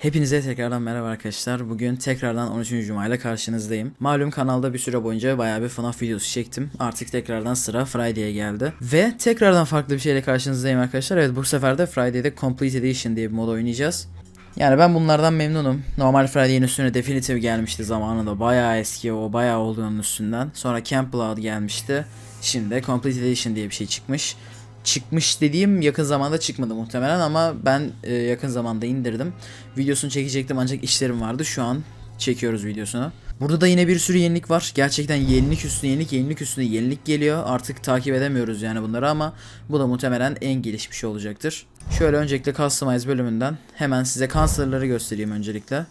Hepinize tekrardan merhaba arkadaşlar. Bugün tekrardan 13. Cuma ile karşınızdayım. Malum kanalda bir süre boyunca bayağı bir FNAF videosu çektim. Artık tekrardan sıra Friday'e geldi. Ve tekrardan farklı bir şeyle karşınızdayım arkadaşlar. Evet bu sefer de Friday'de Complete Edition diye bir mod oynayacağız. Yani ben bunlardan memnunum. Normal Friday'in üstüne Definitive gelmişti zamanında. Bayağı eski o bayağı oldu onun üstünden. Sonra Camp Blood gelmişti. Şimdi Complete Edition diye bir şey çıkmış. Çıkmış dediğim yakın zamanda çıkmadı muhtemelen ama ben e, yakın zamanda indirdim. Videosunu çekecektim ancak işlerim vardı. Şu an çekiyoruz videosunu. Burada da yine bir sürü yenilik var. Gerçekten yenilik üstüne yenilik, yenilik üstüne yenilik geliyor. Artık takip edemiyoruz yani bunları ama bu da muhtemelen en gelişmiş olacaktır. Şöyle öncelikle Customize bölümünden hemen size cancel'ları göstereyim öncelikle.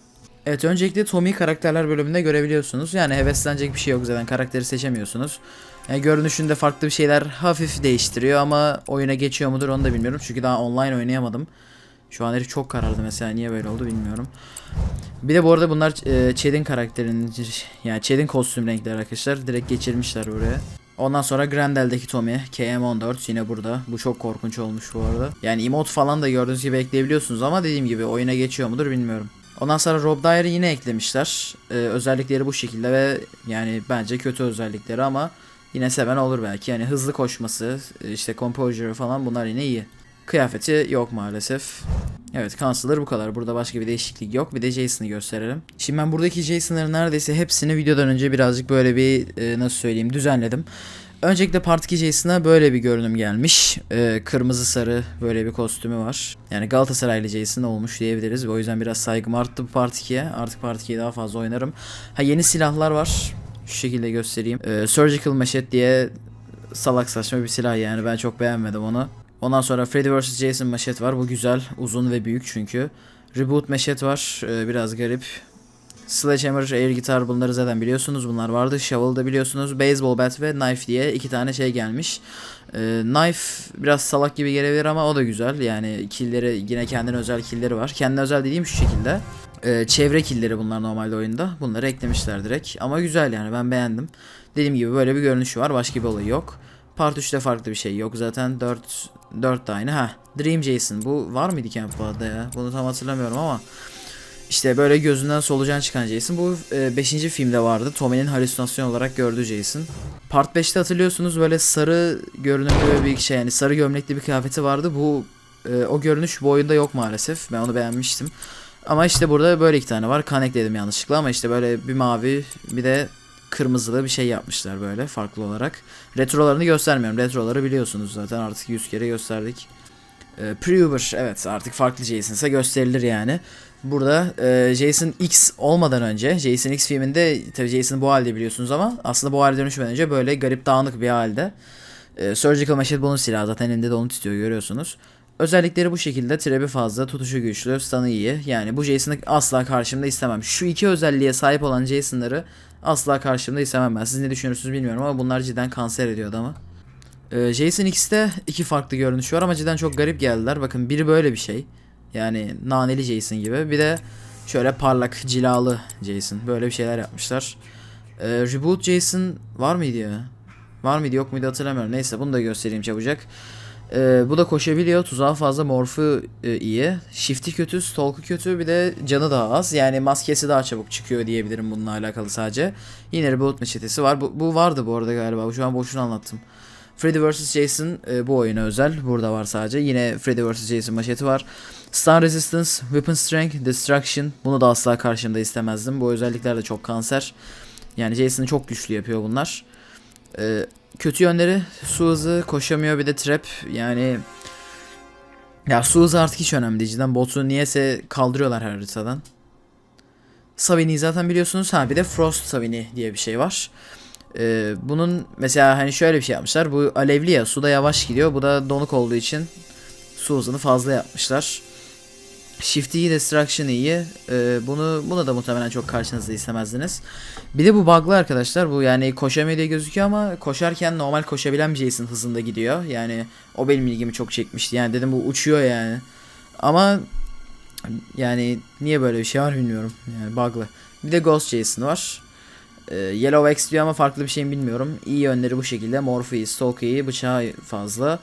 Evet öncelikle Tommy karakterler bölümünde görebiliyorsunuz. Yani heveslenecek bir şey yok zaten karakteri seçemiyorsunuz. Yani görünüşünde farklı bir şeyler hafif değiştiriyor ama oyuna geçiyor mudur onu da bilmiyorum. Çünkü daha online oynayamadım. Şu an herif çok karardı mesela niye böyle oldu bilmiyorum. Bir de bu arada bunlar e, Chad'in karakterinin yani Chad'in kostüm renkleri arkadaşlar. Direkt geçirmişler buraya. Ondan sonra Grendel'deki Tommy KM14 yine burada. Bu çok korkunç olmuş bu arada. Yani emote falan da gördüğünüz gibi ekleyebiliyorsunuz ama dediğim gibi oyuna geçiyor mudur bilmiyorum. Ondan sonra Rob Dyer'ı yine eklemişler. Ee, özellikleri bu şekilde ve yani bence kötü özellikleri ama yine seven olur belki. Yani hızlı koşması, işte composure falan bunlar yine iyi. Kıyafeti yok maalesef. Evet Counselor bu kadar. Burada başka bir değişiklik yok. Bir de Jason'ı gösterelim. Şimdi ben buradaki Jason'ların neredeyse hepsini videodan önce birazcık böyle bir e, nasıl söyleyeyim düzenledim. Öncelikle Part 2 Jason'a böyle bir görünüm gelmiş. Ee, kırmızı sarı böyle bir kostümü var. Yani Galatasaraylı Jason olmuş diyebiliriz. O yüzden biraz saygım arttı bu Part 2'ye. Artık Part 2'yi daha fazla oynarım. Ha yeni silahlar var. Şu şekilde göstereyim. Ee, Surgical Machete diye salak saçma bir silah yani. Ben çok beğenmedim onu. Ondan sonra Freddy vs. Jason Machete var. Bu güzel. Uzun ve büyük çünkü. Reboot Machete var. Ee, biraz garip. Sledgehammer, Air Guitar bunları zaten biliyorsunuz. Bunlar vardı. Shovel da biliyorsunuz. Baseball Bat ve Knife diye iki tane şey gelmiş. Ee, knife biraz salak gibi gelebilir ama o da güzel. Yani killleri yine kendine özel killleri var. Kendine özel dediğim şu şekilde. Ee, çevre killleri bunlar normalde oyunda. Bunları eklemişler direkt. Ama güzel yani ben beğendim. Dediğim gibi böyle bir görünüşü var. Başka bir olayı yok. Part 3'te farklı bir şey yok. Zaten 4 4 de aynı. Ha. Dream Jason. Bu var mıydı Camp Blood'da ya? Bunu tam hatırlamıyorum ama işte böyle gözünden solucan çıkan Jason. Bu 5. E, filmde vardı. Tommy'nin halüsinasyon olarak gördüğü Jason. Part 5'te hatırlıyorsunuz böyle sarı görünümlü bir şey yani sarı gömlekli bir kıyafeti vardı. Bu e, o görünüş bu oyunda yok maalesef. Ben onu beğenmiştim. Ama işte burada böyle iki tane var. Kan ekledim yanlışlıkla ama işte böyle bir mavi bir de kırmızılı bir şey yapmışlar böyle farklı olarak. Retrolarını göstermiyorum. Retroları biliyorsunuz zaten artık 100 kere gösterdik. E, Pre-Uber evet artık farklı Jason ise gösterilir yani. Burada e, Jason X olmadan önce Jason X filminde tabii Jason'ı bu halde biliyorsunuz ama aslında bu hale dönüşmeden önce böyle garip dağınık bir halde. E, Surgical Machete bunun silahı zaten elinde de onu tutuyor görüyorsunuz. Özellikleri bu şekilde trebi fazla, tutuşu güçlü, stun'ı iyi. Yani bu Jason'ı asla karşımda istemem. Şu iki özelliğe sahip olan Jason'ları asla karşımda istemem ben. Siz ne düşünürsünüz bilmiyorum ama bunlar cidden kanser ediyor adamı. Ee, Jason X'te iki farklı görünüş var ama cidden çok garip geldiler. Bakın biri böyle bir şey. Yani naneli Jason gibi. Bir de şöyle parlak, cilalı Jason. Böyle bir şeyler yapmışlar. Ee, Reboot Jason var mıydı ya? Var mıydı yok muydu hatırlamıyorum. Neyse bunu da göstereyim çabucak. Ee, bu da koşabiliyor. Tuzağı fazla. Morfu e, iyi. Shift'i kötü. Stalk'u kötü. Bir de canı daha az. Yani maskesi daha çabuk çıkıyor diyebilirim bununla alakalı sadece. Yine Reboot maçetesi var. Bu, bu vardı bu arada galiba. Şu an boşuna anlattım. Freddy vs. Jason e, bu oyuna özel. Burada var sadece. Yine Freddy vs. Jason maçeti var. Stun Resistance, Weapon Strength, Destruction. Bunu da asla karşımda istemezdim. Bu özellikler de çok kanser. Yani Jason'ı çok güçlü yapıyor bunlar. E, kötü yönleri su hızı, koşamıyor bir de trap. Yani ya su hızı artık hiç önemli değil. Cidden botu niyese kaldırıyorlar her haritadan. Savini zaten biliyorsunuz. Ha bir de Frost Savini diye bir şey var. Ee, bunun mesela hani şöyle bir şey yapmışlar. Bu alevli ya suda yavaş gidiyor. Bu da donuk olduğu için su hızını fazla yapmışlar. Shift iyi, Destruction iyi. Ee, bunu bunu da muhtemelen çok karşınızda istemezdiniz. Bir de bu bug'lı arkadaşlar. Bu yani koşamıyor diye gözüküyor ama koşarken normal koşabilen bir Jason hızında gidiyor. Yani o benim ilgimi çok çekmişti. Yani dedim bu uçuyor yani. Ama yani niye böyle bir şey var bilmiyorum. Yani bug'lı. Bir de Ghost Jason var. Ee, Yellow X diyor ama farklı bir şey bilmiyorum. İyi yönleri bu şekilde. Morph iyi, Stalk bıçağı fazla.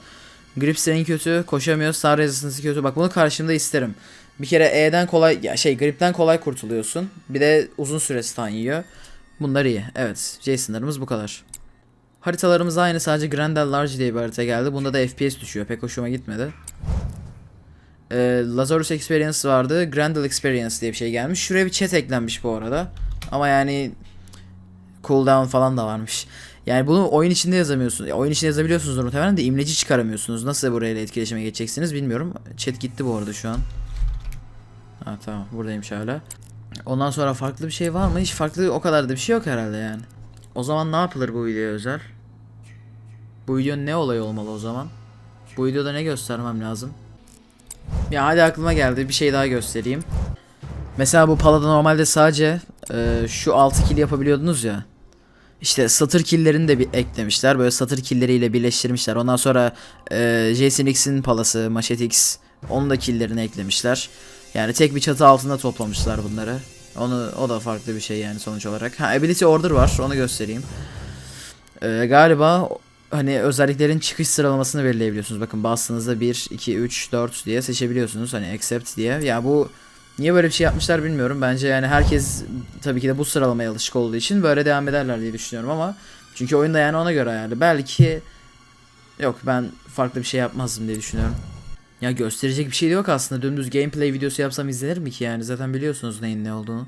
Grip strength kötü, koşamıyor, star resistance'ı kötü. Bak bunu karşımda isterim. Bir kere E'den kolay ya şey gripten kolay kurtuluyorsun. Bir de uzun süre stun yiyor. Bunlar iyi. Evet. Jason'larımız bu kadar. Haritalarımız aynı sadece Grendel Large diye bir harita geldi. Bunda da FPS düşüyor. Pek hoşuma gitmedi. Ee, Lazarus Experience vardı. Grendel Experience diye bir şey gelmiş. Şuraya bir chat eklenmiş bu arada. Ama yani cooldown falan da varmış. Yani bunu oyun içinde yazamıyorsunuz. Ya, oyun içinde yazabiliyorsunuz muhtemelen de imleci çıkaramıyorsunuz. Nasıl burayla etkileşime geçeceksiniz bilmiyorum. Chat gitti bu arada şu an. Ha tamam buradaymış hala. Ondan sonra farklı bir şey var mı? Hiç farklı o kadar da bir şey yok herhalde yani. O zaman ne yapılır bu videoya özel? Bu video ne olay olmalı o zaman? Bu videoda ne göstermem lazım? Ya hadi aklıma geldi bir şey daha göstereyim. Mesela bu palada normalde sadece e, şu 6 kill yapabiliyordunuz ya. İşte satır killlerini de bir eklemişler. Böyle satır killeriyle birleştirmişler. Ondan sonra e, Jason X'in palası, Machete X onun da killerini eklemişler. Yani tek bir çatı altında toplamışlar bunları. Onu o da farklı bir şey yani sonuç olarak. Ha ability order var. Onu göstereyim. E, galiba hani özelliklerin çıkış sıralamasını belirleyebiliyorsunuz. Bakın bastığınızda 1, 2, 3, 4 diye seçebiliyorsunuz. Hani accept diye. Ya bu niye böyle bir şey yapmışlar bilmiyorum. Bence yani herkes tabii ki de bu sıralamaya alışık olduğu için böyle devam ederler diye düşünüyorum ama çünkü oyunda yani ona göre ayarlı. Belki yok ben farklı bir şey yapmazdım diye düşünüyorum. Ya gösterecek bir şey de yok aslında. Dümdüz gameplay videosu yapsam izlenir mi ki yani? Zaten biliyorsunuz neyin ne olduğunu.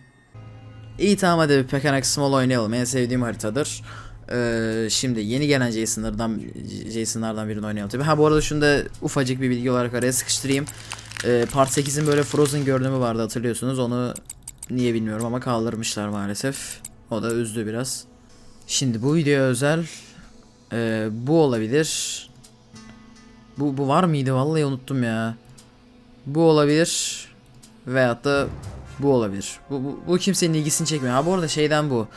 İyi tamam hadi bir Pekanak Small oynayalım. En sevdiğim haritadır. Ee, şimdi yeni gelen Jason'lardan Jason'lardan birini oynayalım tabii. Ha bu arada şunu da ufacık bir bilgi olarak araya sıkıştırayım. Ee, Part 8'in böyle Frozen görünümü vardı hatırlıyorsunuz. Onu niye bilmiyorum ama kaldırmışlar maalesef. O da üzdü biraz. Şimdi bu videoya özel ee, bu olabilir. Bu, bu var mıydı? Vallahi unuttum ya. Bu olabilir. Veyahut da bu olabilir. Bu, bu, bu kimsenin ilgisini çekmiyor. Ha bu arada şeyden bu.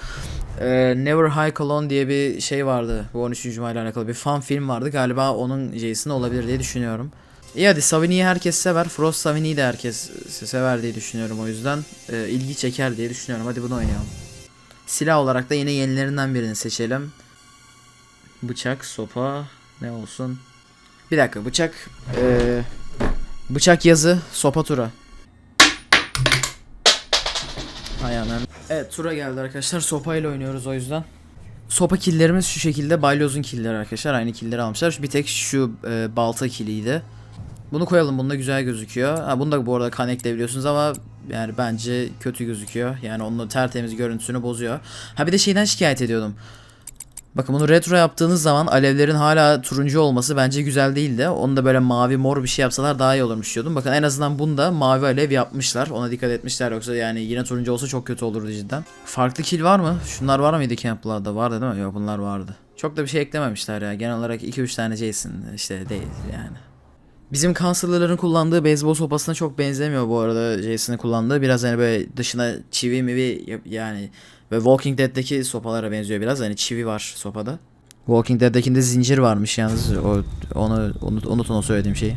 Ee, Never High Cologne diye bir şey vardı. Bu 13. Cuma ile alakalı bir fan film vardı. Galiba onun Jason olabilir diye düşünüyorum. İyi hadi Savini'yi herkes sever. Frost Savini'yi de herkes sever diye düşünüyorum o yüzden. Ee, ilgi çeker diye düşünüyorum. Hadi bunu oynayalım. Silah olarak da yine yenilerinden birini seçelim. Bıçak, sopa, ne olsun? Bir dakika bıçak, ee, bıçak yazı, sopa tura. Ayağına. Evet tura geldi arkadaşlar. Sopayla oynuyoruz o yüzden. Sopa killerimiz şu şekilde. Balyozun killeri arkadaşlar. Aynı killeri almışlar. Bir tek şu e, balta kiliydi. Bunu koyalım. Bunda güzel gözüküyor. Ha, bunu da bu arada kan ekleyebiliyorsunuz ama yani bence kötü gözüküyor. Yani onun tertemiz görüntüsünü bozuyor. Ha bir de şeyden şikayet ediyordum. Bakın bunu retro yaptığınız zaman alevlerin hala turuncu olması bence güzel değil de onu da böyle mavi mor bir şey yapsalar daha iyi olurmuş diyordum. Bakın en azından bunda mavi alev yapmışlar. Ona dikkat etmişler yoksa yani yine turuncu olsa çok kötü olurdu cidden. Farklı kill var mı? Şunlar var mıydı Camp'larda? Vardı değil mi? Yok bunlar vardı. Çok da bir şey eklememişler ya. Genel olarak 2-3 tane Jason işte değil yani. Bizim kanserlerin kullandığı beyzbol sopasına çok benzemiyor bu arada Jason'ın kullandığı. Biraz hani böyle dışına çivi mivi yani ve Walking Dead'deki sopalara benziyor biraz. Hani çivi var sopada. Walking Dead'dekinde zincir varmış yalnız. O onu unut, unutun o söylediğim şeyi.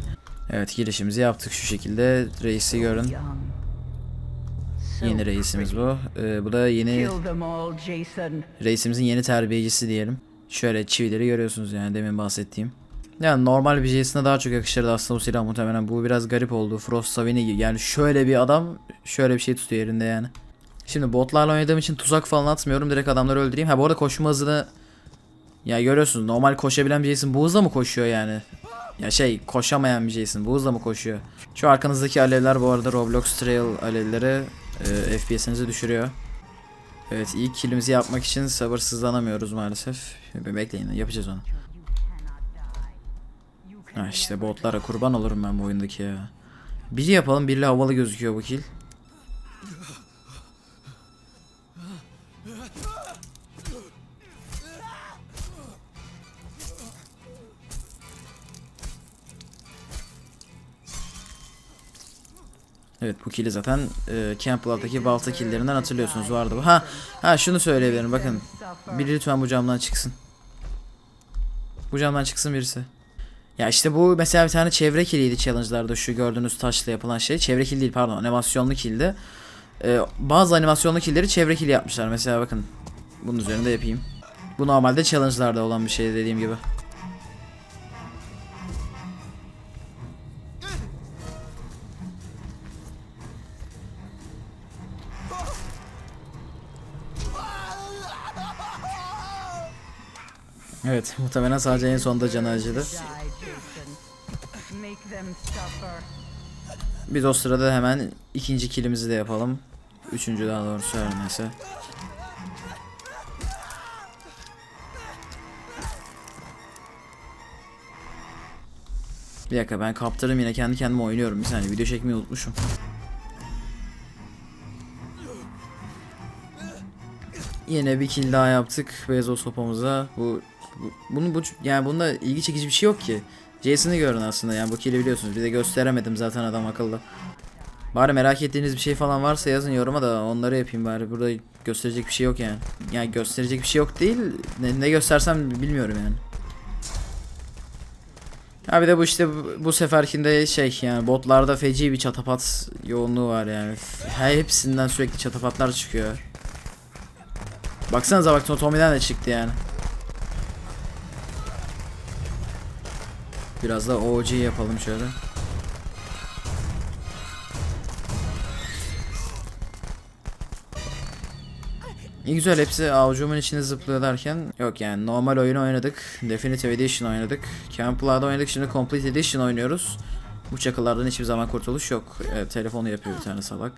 Evet girişimizi yaptık şu şekilde. Reisi görün. Yeni reisimiz bu. Ee, bu da yeni reisimizin yeni terbiyecisi diyelim. Şöyle çivileri görüyorsunuz yani demin bahsettiğim. Yani normal bir Jason'a daha çok yakışırdı aslında bu silah muhtemelen. Bu biraz garip oldu. Frost Savini. Yani şöyle bir adam şöyle bir şey tutuyor elinde yani. Şimdi botlarla oynadığım için tuzak falan atmıyorum. Direkt adamları öldüreyim. Ha bu arada koşma hızını ya görüyorsunuz normal koşabilen bir Jason bu hızla mı koşuyor yani? Ya şey koşamayan bir Jason bu hızla mı koşuyor? Şu arkanızdaki alevler bu arada Roblox Trail alevleri e, FPS'inizi düşürüyor. Evet ilk killimizi yapmak için sabırsızlanamıyoruz maalesef. Bekleyin yapacağız onu. Ha işte botlara kurban olurum ben bu oyundaki ya. Biri yapalım biriyle havalı gözüküyor bu kill. Evet bu kill'i zaten e, Camp Love'daki balta kill'lerinden hatırlıyorsunuz vardı bu. Ha ha şunu söyleyebilirim bakın. Biri lütfen bu camdan çıksın. Bu camdan çıksın birisi. Ya işte bu mesela bir tane çevre kiliydi challenge'larda şu gördüğünüz taşla yapılan şey. Çevre kili değil pardon animasyonlu kildi. Ee, bazı animasyonlu killeri çevre kili yapmışlar mesela bakın. Bunun üzerinde yapayım. Bu normalde challenge'larda olan bir şey dediğim gibi. Evet muhtemelen sadece en sonunda canı acıdı. Biz o sırada hemen ikinci kilimizi de yapalım. Üçüncü daha doğrusu her neyse. Bir dakika ben kaptırdım yine kendi kendime oynuyorum. Bir saniye video çekmeyi unutmuşum. Yine bir kill daha yaptık Bezos sopamıza. Bu, bu bunun bu yani bunda ilgi çekici bir şey yok ki. Jason'ı görün aslında yani bu kill'i biliyorsunuz. Bir de gösteremedim zaten adam akıllı. Bari merak ettiğiniz bir şey falan varsa yazın yoruma da onları yapayım bari. Burada gösterecek bir şey yok yani. Yani gösterecek bir şey yok değil. Ne, ne göstersem bilmiyorum yani. Ha bir de bu işte bu seferkinde şey yani botlarda feci bir çatapat yoğunluğu var yani. Her hepsinden sürekli çatapatlar çıkıyor. Baksanıza bak Tommy'den de çıktı yani. Biraz da OG yapalım şöyle. İyi güzel hepsi avucumun içine zıplıyor derken yok yani normal oyunu oynadık. Definitive Edition oynadık. Camp'larda oynadık şimdi Complete Edition oynuyoruz. Bu çakılardan hiçbir zaman kurtuluş yok. Evet, telefonu yapıyor bir tane salak.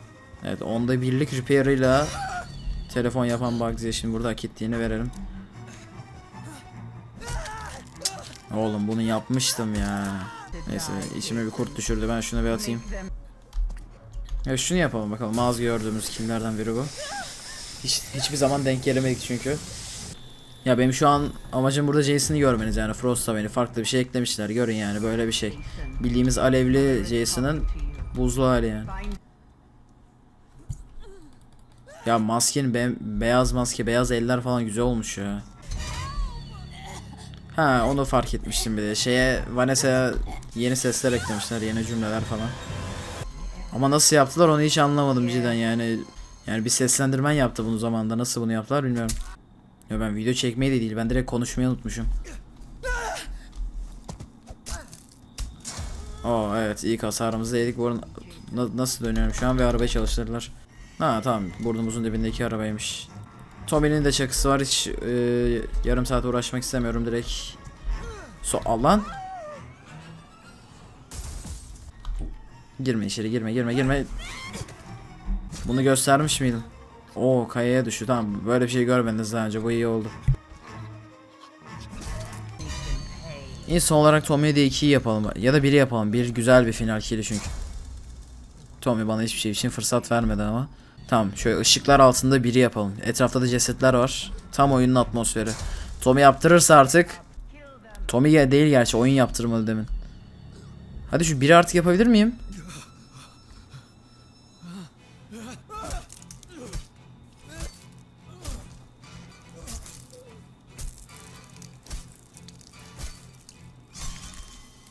Evet onda birlik repair'ıyla telefon yapan Bugsy'ye şimdi burada hak ettiğini verelim. Oğlum bunu yapmıştım ya. Neyse içime bir kurt düşürdü ben şunu bir atayım. Ya şunu yapalım bakalım az gördüğümüz kimlerden biri bu. Hiç, hiçbir zaman denk gelemedik çünkü. Ya benim şu an amacım burada Jason'ı görmeniz yani Frost'a beni farklı bir şey eklemişler görün yani böyle bir şey. Bildiğimiz alevli Jason'ın buzlu hali yani. Ya maskenin be- beyaz maske beyaz eller falan güzel olmuş ya. Ha onu fark etmiştim bir de şeye Vanessa'ya yeni sesler eklemişler yeni cümleler falan. Ama nasıl yaptılar onu hiç anlamadım cidden yani. Yani bir seslendirmen yaptı bunu zamanda nasıl bunu yaptılar bilmiyorum. Ya ben video çekmeyi de değil ben direkt konuşmayı unutmuşum. Oo evet ilk hasarımızı yedik. Bu nasıl dönüyorum şu an ve arabayı çalıştırdılar. Ha tamam burnumuzun dibindeki arabaymış. Tommy'nin de çakısı var hiç e, yarım saat uğraşmak istemiyorum direkt. So Allah'ın. Girme içeri girme girme girme. Bunu göstermiş miydim? Oo kayaya düştü tamam böyle bir şey görmediniz daha önce bu iyi oldu. İyi son olarak Tommy'ye de 2'yi yapalım ya da 1'i yapalım. Bir güzel bir final kili çünkü. Tommy bana hiçbir şey için fırsat vermedi ama. Tamam şöyle ışıklar altında biri yapalım. Etrafta da cesetler var. Tam oyunun atmosferi. Tommy yaptırırsa artık. Tommy değil gerçi oyun yaptırmalı demin. Hadi şu biri artık yapabilir miyim?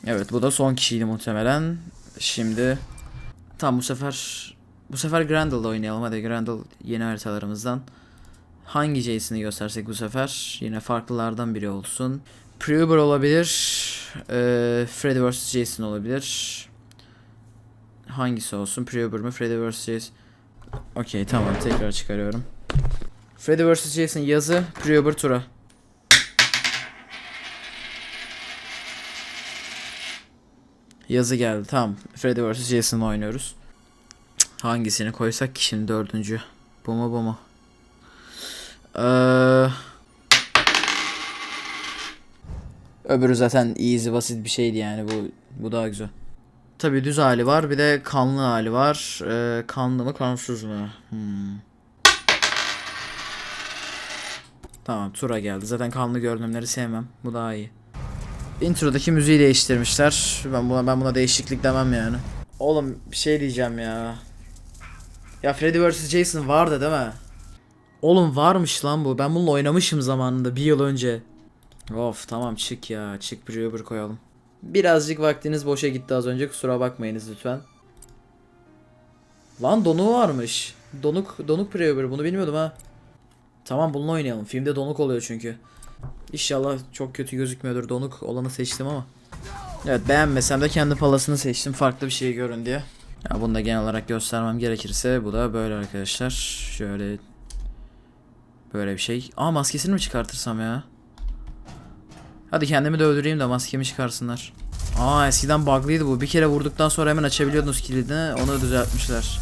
Evet bu da son kişiydi muhtemelen. Şimdi tam bu sefer bu sefer Grendel'da oynayalım hadi Grendel yeni haritalarımızdan. Hangi Jason'ı göstersek bu sefer yine farklılardan biri olsun. Preuber olabilir. Eee Freddy vs Jason olabilir. Hangisi olsun? Preuber mı? Freddy vs Jason. Okey tamam tekrar çıkarıyorum. Freddy vs Jason yazı, Preuber tura. Yazı geldi tamam. Freddy vs Jason'la oynuyoruz. Hangisini koysak ki şimdi dördüncü? Bu mu? Ee, öbürü zaten easy basit bir şeydi yani bu bu daha güzel. Tabi düz hali var bir de kanlı hali var. Ee, kanlı mı kansız mı? Hmm. Tamam tura geldi. Zaten kanlı görünümleri sevmem. Bu daha iyi. Intro'daki müziği değiştirmişler. Ben buna ben buna değişiklik demem yani. Oğlum bir şey diyeceğim ya. Ya Freddy vs Jason vardı değil mi? Oğlum varmış lan bu. Ben bununla oynamışım zamanında bir yıl önce. Of tamam çık ya. Çık bir öbür koyalım. Birazcık vaktiniz boşa gitti az önce kusura bakmayınız lütfen. Lan donuk varmış. Donuk donuk pre bunu bilmiyordum ha. Tamam bununla oynayalım. Filmde donuk oluyor çünkü. İnşallah çok kötü gözükmüyordur. Donuk olanı seçtim ama. Evet beğenmesem de kendi palasını seçtim. Farklı bir şey görün diye. Ya bunu da genel olarak göstermem gerekirse bu da böyle arkadaşlar. Şöyle böyle bir şey. Aa maskesini mi çıkartırsam ya? Hadi kendimi de öldüreyim de maskemi çıkarsınlar. Aa eskiden bug'lıydı bu. Bir kere vurduktan sonra hemen açabiliyordunuz kilidini. Onu düzeltmişler.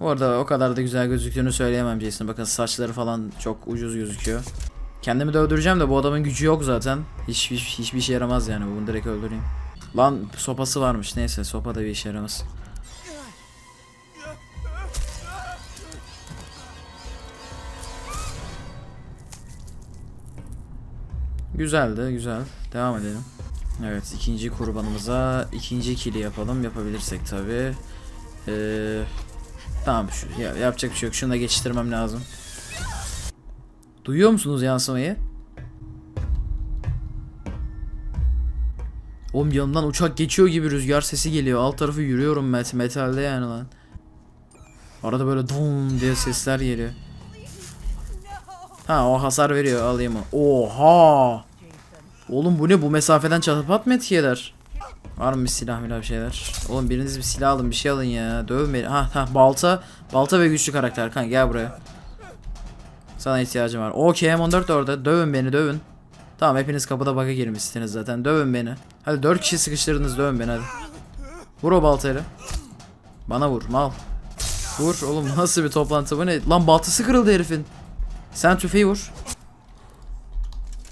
Bu arada o kadar da güzel gözüktüğünü söyleyemem Jason. Bakın saçları falan çok ucuz gözüküyor. Kendimi de öldüreceğim de bu adamın gücü yok zaten. Hiç, hiç hiçbir işe yaramaz yani. Bunu direkt öldüreyim. Lan sopası varmış. Neyse sopa da bir işe yaramaz. Güzeldi, güzel. Devam edelim. Evet, ikinci kurbanımıza ikinci kili yapalım. Yapabilirsek tabi. Ee, tamam, şu, ya, yapacak bir şey yok. Şunu da geçiştirmem lazım. Duyuyor musunuz yansımayı? Oğlum yanımdan uçak geçiyor gibi rüzgar sesi geliyor. Alt tarafı yürüyorum met metalde yani lan. Arada böyle dum diye sesler geliyor. Ha o hasar veriyor alayım o. Oha! Oğlum bu ne bu mesafeden çatıp mı etki? Var mı bir silah milah bir şeyler? Oğlum biriniz bir silah alın bir şey alın ya. Beni. Ha ha balta. Balta ve güçlü karakter. Kan gel buraya. Sana ihtiyacım var. O KM14 de orada. Dövün beni dövün. Tamam hepiniz kapıda bug'a girmişsiniz zaten. Dövün beni. Hadi 4 kişi sıkıştırdınız dövün beni hadi. Vur o baltayla. Bana vur mal. Vur oğlum nasıl bir toplantı bu ne? Lan baltası kırıldı herifin. Sen tüfeği vur.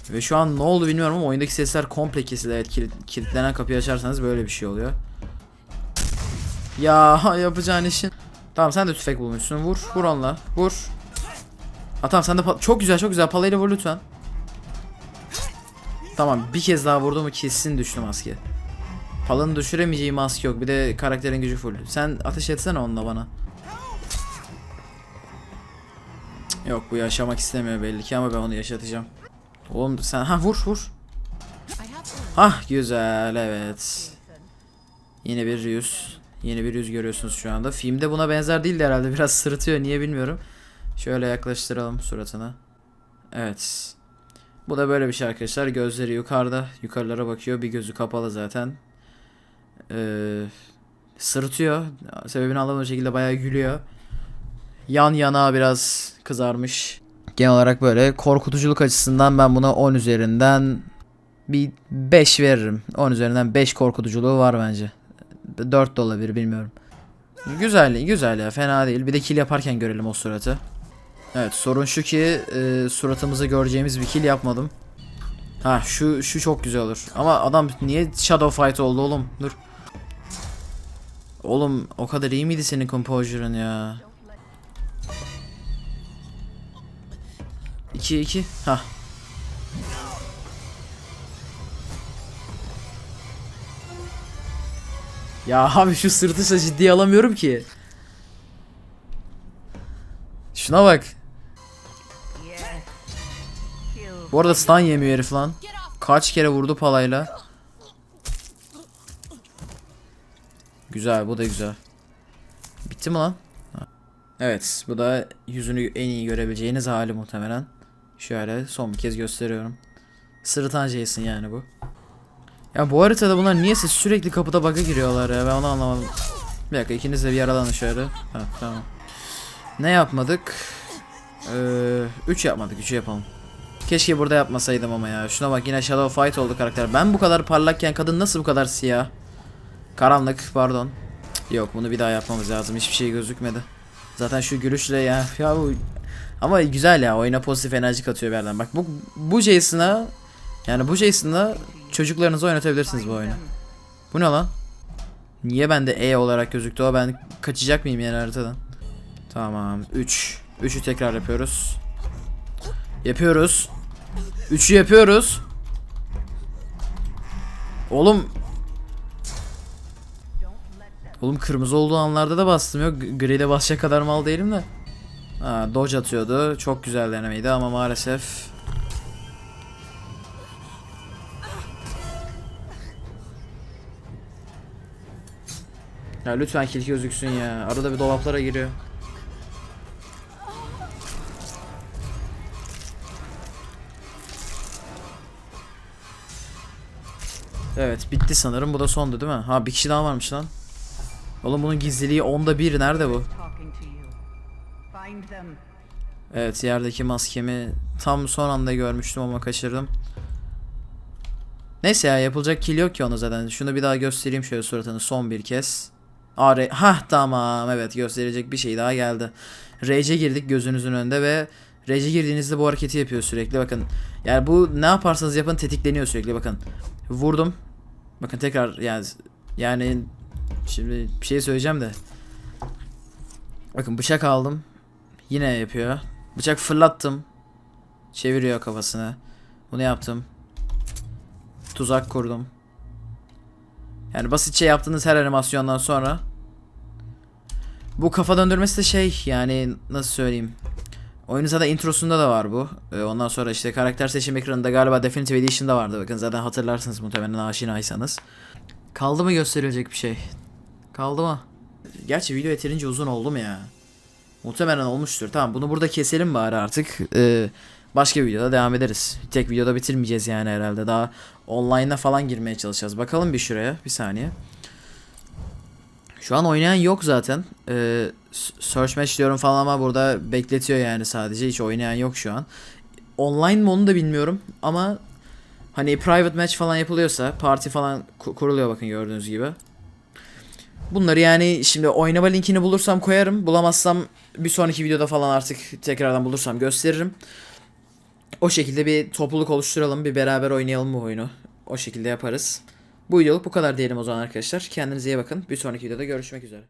Ve şu an ne oldu bilmiyorum ama oyundaki sesler komple kesildi. Evet kilit- kilitlenen kapıyı açarsanız böyle bir şey oluyor. Ya yapacağın işin. Tamam sen de tüfek bulmuşsun. Vur. Vur onunla. Vur. Ha tamam sen de çok güzel çok güzel palayla vur lütfen. Tamam bir kez daha vurdu mu kesin düştü maske. Palanın düşüremeyeceği maske yok. Bir de karakterin gücü full. Sen ateş etsene onunla bana. Yok bu yaşamak istemiyor belli ki ama ben onu yaşatacağım. Oğlum sen ha vur vur. Hah güzel evet. Yine bir yüz. Yeni bir yüz görüyorsunuz şu anda. Filmde buna benzer değildi herhalde. Biraz sırıtıyor niye bilmiyorum. Şöyle yaklaştıralım suratına. Evet. Bu da böyle bir şey arkadaşlar. Gözleri yukarıda. Yukarılara bakıyor. Bir gözü kapalı zaten. Ee, sırıtıyor. Sebebini anlamadığım şekilde bayağı gülüyor. Yan yana biraz kızarmış. Genel olarak böyle korkutuculuk açısından ben buna 10 üzerinden bir 5 veririm. 10 üzerinden 5 korkutuculuğu var bence. 4 de olabilir bilmiyorum. Güzel, güzel ya fena değil. Bir de kill yaparken görelim o suratı. Evet sorun şu ki e, suratımızı göreceğimiz bir kill yapmadım. Ha şu şu çok güzel olur. Ama adam niye shadow fight oldu oğlum? Dur. Oğlum o kadar iyi miydi senin composure'ın ya? 2 2 ha. Ya abi şu sırtışla ciddiye alamıyorum ki. Şuna bak. Bu arada stun yemiyor herif lan. Kaç kere vurdu palayla. Güzel bu da güzel. Bitti mi lan? Evet bu da yüzünü en iyi görebileceğiniz hali muhtemelen. Şöyle son bir kez gösteriyorum. Sırıtan Jason yani bu. Ya bu haritada bunlar niyeyse sürekli kapıda bug'a giriyorlar ya ben onu anlamadım. Bir dakika ikiniz de bir yaralanın şöyle. Ha tamam. Ne yapmadık? 3 yapmadık 3'ü yapalım. Keşke burada yapmasaydım ama ya. Şuna bak yine Shadow Fight oldu karakter. Ben bu kadar parlakken kadın nasıl bu kadar siyah? Karanlık pardon. Yok bunu bir daha yapmamız lazım. Hiçbir şey gözükmedi. Zaten şu gülüşle ya. Ya bu ama güzel ya. Oyuna pozitif enerji katıyor bir yerden. Bak bu bu Jason'a yani bu Jason'la çocuklarınızı oynatabilirsiniz bu oyunu. Bu ne lan? Niye bende E olarak gözüktü o? Ben kaçacak mıyım yani haritadan? Tamam. 3. 3'ü tekrar yapıyoruz. Yapıyoruz. 3'ü yapıyoruz. Oğlum. Oğlum kırmızı olduğu anlarda da bastım yok. G- Gri'de basacak kadar mal değilim de. Ha, dodge atıyordu. Çok güzel denemeydi ama maalesef. Ya lütfen kill gözüksün ya. Arada bir dolaplara giriyor. Evet bitti sanırım. Bu da sondu değil mi? Ha bir kişi daha varmış lan. Oğlum bunun gizliliği onda bir. Nerede bu? Evet yerdeki maskemi tam son anda görmüştüm ama kaçırdım. Neyse ya yapılacak kill yok ki ona zaten. Şunu bir daha göstereyim şöyle suratını son bir kez. Aa, Ra- Hah tamam evet gösterecek bir şey daha geldi. Rage'e girdik gözünüzün önünde ve Rage'e girdiğinizde bu hareketi yapıyor sürekli bakın. Yani bu ne yaparsanız yapın tetikleniyor sürekli bakın. Vurdum. Bakın tekrar yani yani şimdi bir şey söyleyeceğim de. Bakın bıçak aldım. Yine yapıyor. Bıçak fırlattım. Çeviriyor kafasını. Bunu yaptım. Tuzak kurdum. Yani basitçe yaptığınız her animasyondan sonra bu kafa döndürmesi de şey yani nasıl söyleyeyim. Oyunun zaten introsunda da var bu. Ee, ondan sonra işte karakter seçim ekranında galiba Definitive Edition'da vardı. Bakın zaten hatırlarsınız muhtemelen aşinaysanız. Kaldı mı gösterilecek bir şey? Kaldı mı? Gerçi video yeterince uzun oldu mu ya? Muhtemelen olmuştur. Tamam bunu burada keselim bari artık. Ee, başka videoda devam ederiz. Tek videoda bitirmeyeceğiz yani herhalde. Daha online'a falan girmeye çalışacağız. Bakalım bir şuraya. Bir saniye. Şu an oynayan yok zaten. Ee, search match diyorum falan ama burada bekletiyor yani sadece. Hiç oynayan yok şu an. Online mi onu da bilmiyorum ama hani private match falan yapılıyorsa parti falan ku- kuruluyor bakın gördüğünüz gibi. Bunları yani şimdi oynama linkini bulursam koyarım. Bulamazsam bir sonraki videoda falan artık tekrardan bulursam gösteririm. O şekilde bir topluluk oluşturalım. Bir beraber oynayalım bu oyunu. O şekilde yaparız. Bu videoluk bu kadar diyelim o zaman arkadaşlar. Kendinize iyi bakın. Bir sonraki videoda görüşmek üzere.